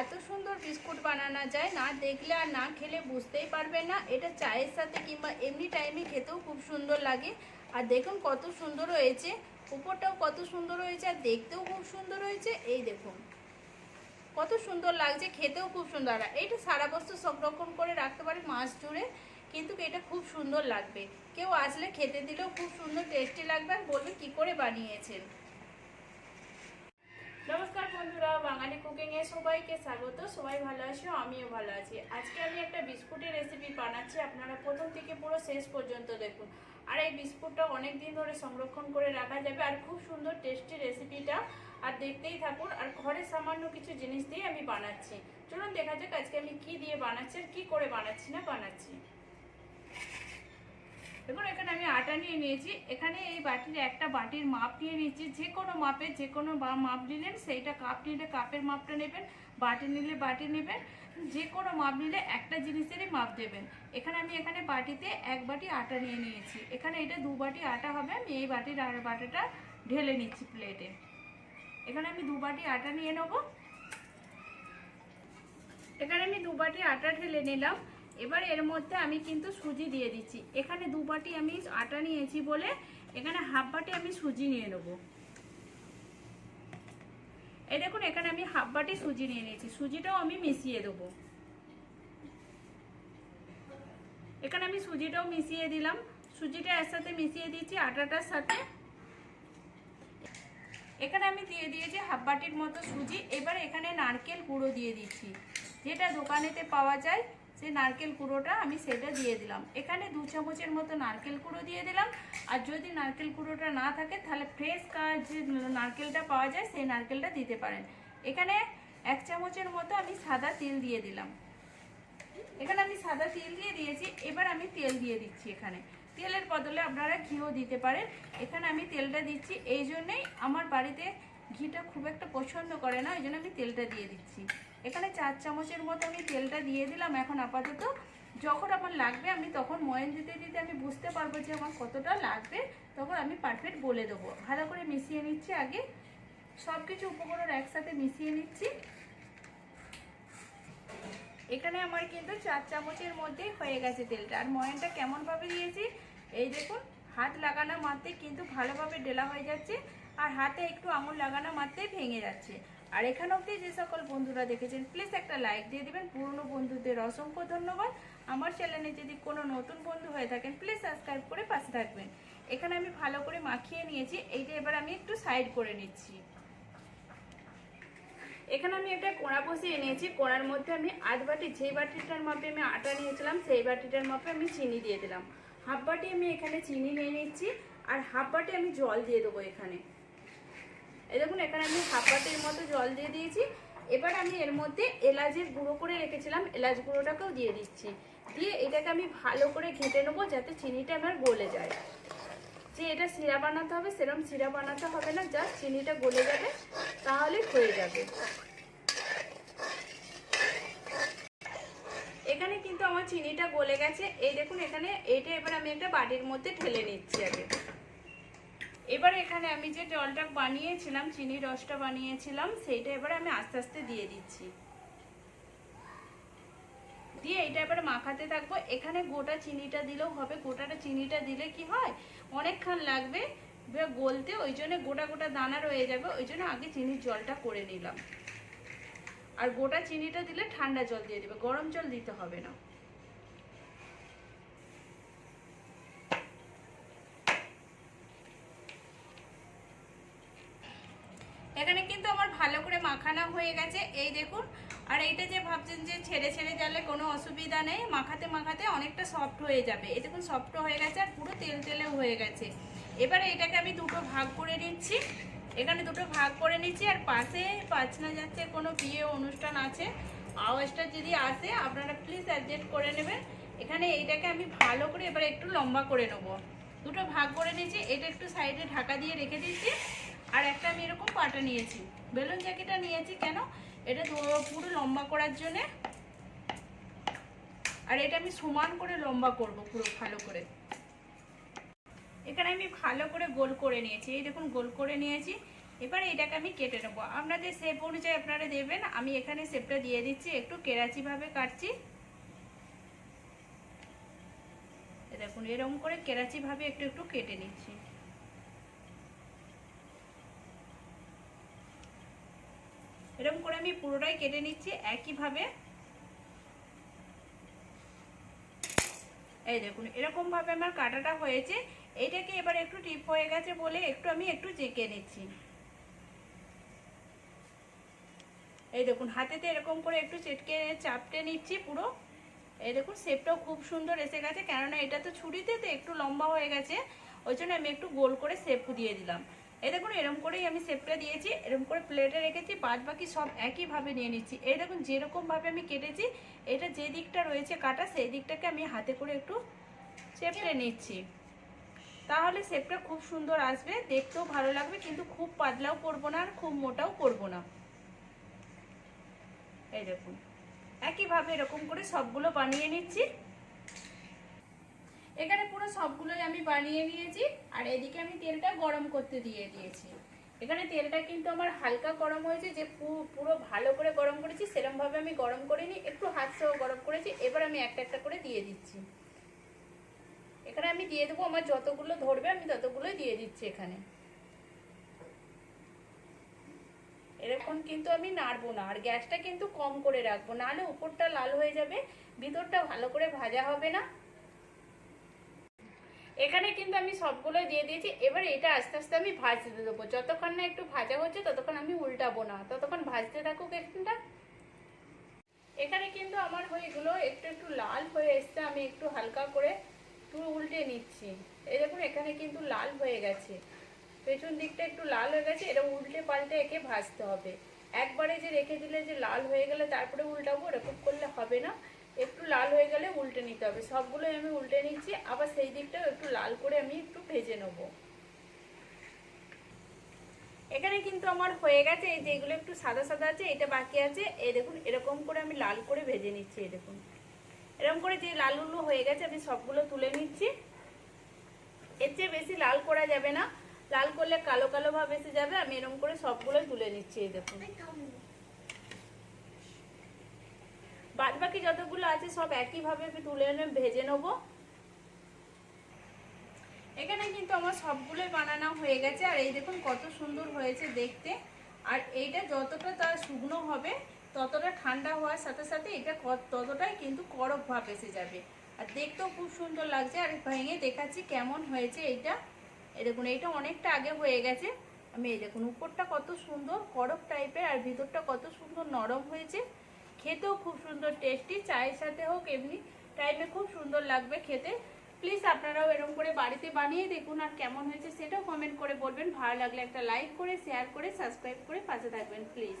এত সুন্দর বিস্কুট বানানো যায়, না দেখলে আর না খেলে বুঝতেই পারবেন না। এটা চায়ের সাথে কিংবা এমনি টাইমে খেতেও খুব সুন্দর লাগে। আর দেখুন কত সুন্দর হয়েছে, উপরটাও কত সুন্দর হয়েছে, আর দেখতেও খুব সুন্দর হয়েছে। এই দেখুন, কত সুন্দর লাগছে, খেতেও খুব সুন্দর। আর এইটা সারা বস্তু সংরক্ষণ করে রাখতে পারি মাছ জুড়ে, কিন্তু এটা খুব সুন্দর লাগবে। কেউ আসলে খেতে দিলেও খুব সুন্দর, টেস্টি লাগবে। আর বলবে কী করে বানিয়েছেন? নমস্কার বন্ধুরা, বাঙালি কুকিং এ সবাইকে স্বাগত। সবাই ভালো আছো? আমিও ভালো আছি। আজকে আমি একটা বিস্কুটের রেসিপি বানাচ্ছি। আপনারা প্রথম থেকে পুরো শেষ পর্যন্ত দেখুন। আর এই বিস্কুটটা অনেক দিন ধরে সংরক্ষণ করে রাখা যাবে। আর খুব সুন্দর টেস্টি রেসিপিটা আর দেখতেই থাকুন। আর ঘরে সামান্য কিছু জিনিস দিয়ে আমি বানাচ্ছি। চলুন দেখা যাক আজকে আমি কি দিয়ে বানাচ্ছি আর কি করে বানাচ্ছি না বানাচ্ছি। দেখুন, এখানে আমি আটা নিয়ে নিয়েছি। এখানে এই বাটির একটা বাটির মাপ নিয়ে নিয়েছি। যে কোনো মাপে, যে কোনো মাপ নিলেন, সেইটা কাপ নিলে কাপের মাপটা নেবেন, বাটি নিলে বাটি নেবেন, যে কোনো মাপ নিলে একটা জিনিসেরই মাপ দেবেন। এখানে আমি এখানে বাটিতে এক বাটি আটা নিয়ে নিয়েছি। এখানে এটা দু বাটি আটা হবে, আমি এই বাটির আর বাটাটা ঢেলে নিচ্ছি প্লেটে। এখানে আমি দু বাটি আটা নিয়ে নেব। এখানে আমি দু বাটি আটা ঢেলে নিলাম। এবার এর মধ্যে আমি কিন্তু সুজি দিয়ে দিচ্ছি। এখানে দু বাটি আমি আটা নিয়েছি বলে এখানে হাফ বাটি আমি সুজি নিয়ে নেব। এই দেখুন, এখানে আমি হাফ বাটি সুজি নিয়ে নিয়েছি। সুজিটাও আমি মিশিয়ে দেবো। এখানে আমি সুজিটাও মিশিয়ে দিলাম। সুজিটা এর সাথে মিশিয়ে দিচ্ছি আটাটার সাথে। এখানে আমি দিয়ে দিয়েছি হাফ বাটির মতো সুজি। এবার এখানে নারকেল গুঁড়ো দিয়ে দিচ্ছি, যেটা দোকানেতে পাওয়া যায়। সেই নারকেল গুঁড়োটা আমি সেটা দিয়ে দিলাম। এখানে দু চামচের মতো নারকেল গুঁড়ো দিয়ে দিলাম। আর যদি নারকেল গুঁড়োটা না থাকে, তাহলে ফ্রেশ যে নারকেলটা পাওয়া যায়, সেই নারকেলটা দিতে পারেন। এখানে এক চামচের মতো আমি সাদা তিল দিয়ে দিলাম। এখানে আমি সাদা তেল দিয়ে দিয়েছি। এবার আমি তেল দিয়ে দিচ্ছি এখানে। তেলের বদলে আপনারা ঘিও দিতে পারেন। এখানে আমি তেলটা দিচ্ছি। এই জন্যেই আমার বাড়িতে ঘিটা খুব একটা পছন্দ করে না ওই জন্য আমি তেলটা দিয়ে দিচ্ছি। এখানে চার চামচের মতো আমি তেলটা দিয়ে দিলাম এখন আপাতত। যখন আমার লাগবে, আমি তখন ময়ন দিতে দিতে আমি বুঝতে পারব যে আমার কতটা লাগবে, তখন আমি পারফেক্ট বলে দেবো। ভালো করে মিশিয়ে নিচ্ছি আগে। সব কিছু উপকরণ একসাথে মিশিয়ে নিচ্ছি। এখানে আমার কিন্তু চার চামচের মধ্যে হয়ে গেছে তেলটা। আর ময়নটা কেমনভাবে দিয়েছি, এই দেখুন, হাত লাগানো মাত্রে কিন্তু ভালোভাবে ডেলা হয়ে যাচ্ছে, আর হাতে একটু আঙুল লাগানো মাত্রেই ভেঙে যাচ্ছে। আর এখানে অবধি যে সকল বন্ধুরা দেখেছেন প্লিজ একটা লাইক দিয়ে দিবেন। পুরনো বন্ধুদের অসংখ্য ধন্যবাদ। আমার চ্যানেলে যদি কোনো নতুন বন্ধু হয়ে থাকেন প্লিজ সাবস্ক্রাইব করে পাশে থাকবেন। এখানে আমি ভালো করে মাখিয়ে নিয়েছি। এইটা এবার আমি একটু সাইড করে নিচ্ছি। এখানে আমি একটা কোড়া বসিয়ে নিয়েছি। কোড়ার মধ্যে আমি আধ বাটি, যেই বাটিটার মাপে আমি আটা নিয়েছিলাম, সেই বাটিটার মাপে আমি চিনি দিয়ে দিলাম। হাফ বাটি আমি এখানে চিনি নিয়ে নিচ্ছি, আর হাফ বাটি আমি জল দিয়ে দেবো এখানে। এই দেখুন, এখানে আমি হাফ বাটির মতো জল দিয়ে দিয়েছি। এবার আমি এর মধ্যে এলাচের গুঁড়ো করে রেখেছিলাম। এলাচ গুঁড়োটাকেও দিয়ে দিচ্ছি। দিয়ে এটাকে আমি ভালো করে ঘেঁটে নেব যাতে চিনিটা আমার গলে যায়। যে এটা সিরা বানাতে হবে সেরকম সিরা বানাতে হবে না জাস্ট চিনিটা গলে যাবে, তাহলে হয়ে যাবে। এখানে কিন্তু আমার চিনিটা গলে গেছে। এই দেখুন, এখানে এইটা এবার আমি একটা বাটির মধ্যে ঢেলে নিচ্ছি আগে। এবার এখানে আমি যে জলটা বানিয়েছিলাম চিনির রসটা বানিয়েছিলাম, সেইটা এবার আমি আস্তে আস্তে দিয়ে দিচ্ছি। দিয়ে এটা এবার মাখাতে থাকব। এখানে গোটা চিনিটা দিলেও হবে। গোটাটা চিনিটা দিলে কি হয়? অনেকক্ষণ লাগবে গলতে, ওই জন্য গোটা গোটা দানা রয়ে যাবে। ওই জন্য আগে চিনির জলটা করে নিলাম। আর গোটা চিনিটা দিলে ঠান্ডা জল দিয়ে দেবে। গরম জল দিতে হবে না। এখানে কিন্তু আমার ভালো করে মাখানো হয়ে গেছে। এই দেখুন, আর এইটা যে ভাবছেন যে ছেড়ে ছেড়ে গেলে কোনো অসুবিধা নেই, মাখাতে মাখাতে অনেকটা সফট হয়ে যাবে। এই দেখুন সফট হয়ে গেছে আর পুরো তেল তেলেও হয়ে গেছে। এবারে এটাকে আমি দুটো ভাগ করে নিচ্ছি। এখানে দুটো ভাগ করে নিচ্ছি, আর পাশে পাঁচনা যাচ্ছে কোনো বিয়ে অনুষ্ঠান আছে, আওয়াজটা যদি আসে, আপনারা প্লিজ অ্যাডজাস্ট করে নেবেন। এখানে এইটাকে আমি ভালো করে এবার একটু লম্বা করে নেব। দুটো ভাগ করে নিয়েছি এটা একটু সাইডে ঢাকা দিয়ে রেখে দিচ্ছি। আর একটা আমি এরকম পাটা নিয়েছি। বেলুন জ্যাকেটটা নিয়েছি কেন? এটা পুরো লম্বা করার জন্যে। আর এটা আমি সমান করে লম্বা করব পুরো ভালো করে। এখানে আমি ভালো করে গোল করে নিয়েছি। এই দেখুন, গোল করে নিয়েছি। এবার এটাকে আমি কেটে নেব। আপনাদের শেপ অনুযায়ী আপনারা দেবেন। আমি এখানে শেপটা দিয়ে দিচ্ছি। একটু কেরাচিভাবে কাটছি। দেখুন, এরকম করে কেরাচিভাবে একটু একটু কেটে নিচ্ছি। এরকম করে আমি পুরোটাই কেটে নিচ্ছি একইভাবে। এই দেখুন এরকম ভাবে আমার কাটাটা হয়েছে। এটাকে এবার একটু টিপ হয়ে গেছে বলে একটু আমি একটু চেকে নিচ্ছি। এই দেখুন, হাতেতে এরকম করে একটু চেটকে, চাপটে নিচ্ছি পুরো। এই দেখুন, শেপটাও খুব সুন্দর এসে গেছে। কেননা এটা তো ছুরিতে তো একটু লম্বা হয়ে গেছে। ওই জন্য আমি একটু গোল করে শেপ দিয়ে দিলাম। এই দেখুন এরকম করেই আমি শেপটা দিয়েছি এরকম করে প্লেটে রেখেছি বাদ বাকি সব একইভাবে নিয়ে নিচ্ছি। এই দেখুন যেরকমভাবে আমি কেটেছি এটা যে দিকটা রয়েছে কাটা সেই দিকটাকে আমি হাতে করে একটু চেপটে নিচ্ছি। তাহলে শেপটা খুব সুন্দর আসবে দেখতেও ভালো লাগবে কিন্তু খুব পাতলাও করব না আর খুব মোটাও করব না। এই দেখুন একইভাবে এরকম করে সবগুলো বানিয়ে নিচ্ছি। এখানে পুরো সবগুলোই আমি বানিয়ে নিয়েছি, আর এদিকে আমি তেলটা গরম করতে দিয়ে দিয়েছি। এখানে তেলটা কিন্তু আমার হালকা গরম হয়েছে, যে পুরো ভালো করে গরম করেছি, সেরমভাবে আমি গরম করিনি, একটু হাত সহ গরম করেছি, এবার আমি একটা একটা করে দিয়ে দিচ্ছি। এখানে আমি দিয়ে দেবো, আমার যতগুলো ধরবে, আমি ততগুলোই দিয়ে দিচ্ছি এখানে। এরকম কিন্তু আমি নাড়বো না, আর গ্যাসটা কিন্তু কম করে রাখব, নাহলে উপরটা লাল হয়ে যাবে, ভিতরটা ভালো করে ভাজা হবে না। এখানে কিন্তু আমি সবগুলো দিয়ে দিয়েছি। এবার এটা আস্তে আস্তে আমি ভাজতে দেবো। যতক্ষণ না একটু ভাজা হচ্ছে, ততক্ষণ আমি উল্টাবো না। ততক্ষণ ভাজতে থাকুক একটা এখানে কিন্তু আমার এগুলো একটু একটু লাল হয়ে এসছে। আমি একটু হালকা করে একটু উল্টে নিচ্ছি। এই দেখুন, এখানে কিন্তু লাল হয়ে গেছে। পেছন দিকটা একটু লাল হয়ে গেছে। এটা উল্টে পাল্টে একে ভাজতে হবে। একবারে যে রেখে দিলে যে লাল হয়ে গেলে তারপরে উল্টাবো, এরকম করলে হবে না। একটু লাল হয়ে গেলে উল্টে নিতে হবে। সবগুলোই আমি উল্টে নিচ্ছি, আবার সেই দিকটাও একটু লাল করে আমি একটু ভেজে নেব। এখানে কিন্তু আমার হয়ে গেছে, এই যে এগুলো একটু সাদা সাদা আছে, এটা বাকি আছে। এই দেখুন, এরকম করে আমি লাল করে ভেজে নিচ্ছি, এই দেখুন। এরকম করে যে লাল লালগুলো হয়ে গেছে, আমি সবগুলো তুলে নিচ্ছি। এর চেয়ে বেশি লাল করা যাবে না। লাল করলে কালো কালো ভাব এসে যাবে, আমি এরকম করে সবগুলো তুলে নিচ্ছি, এই দেখুন। বাদ বাকি যতগুলো আছে সব একইভাবে আমি তুলে এনে ভেজে নেব। এখানে কিন্তু আমার সবগুলোই বানানো হয়ে গেছে, আর এই দেখুন কত সুন্দর হয়েছে দেখতে। আর এইটা যতটা তার শুকনো হবে, ততটা ঠান্ডা হওয়ার সাথে সাথে এটা ততটাই কিন্তু করক ভাব এসে যাবে। আর দেখতেও খুব সুন্দর লাগছে, আর ভেঙে দেখাচ্ছি কেমন হয়েছে এইটা। এই দেখুন, এইটা অনেকটা আগে হয়ে গেছে। আমি এই দেখুন, উপরটা কত সুন্দর করক টাইপের আর ভিতরটা কত সুন্দর নরম হয়েছে। খেতেও খুব সুন্দর টেস্টি চায়ের সাথে হোক এমনি টাইমে খুব সুন্দর লাগবে খেতে। প্লিজ আপনারাও এরকম করে বাড়িতে বানিয়ে দেখুন আর কেমন হয়েছে সেটাও কমেন্ট করে বলবেন। ভালো লাগলে একটা লাইক করে শেয়ার করে সাবস্ক্রাইব করে পাশে থাকবেন প্লিজ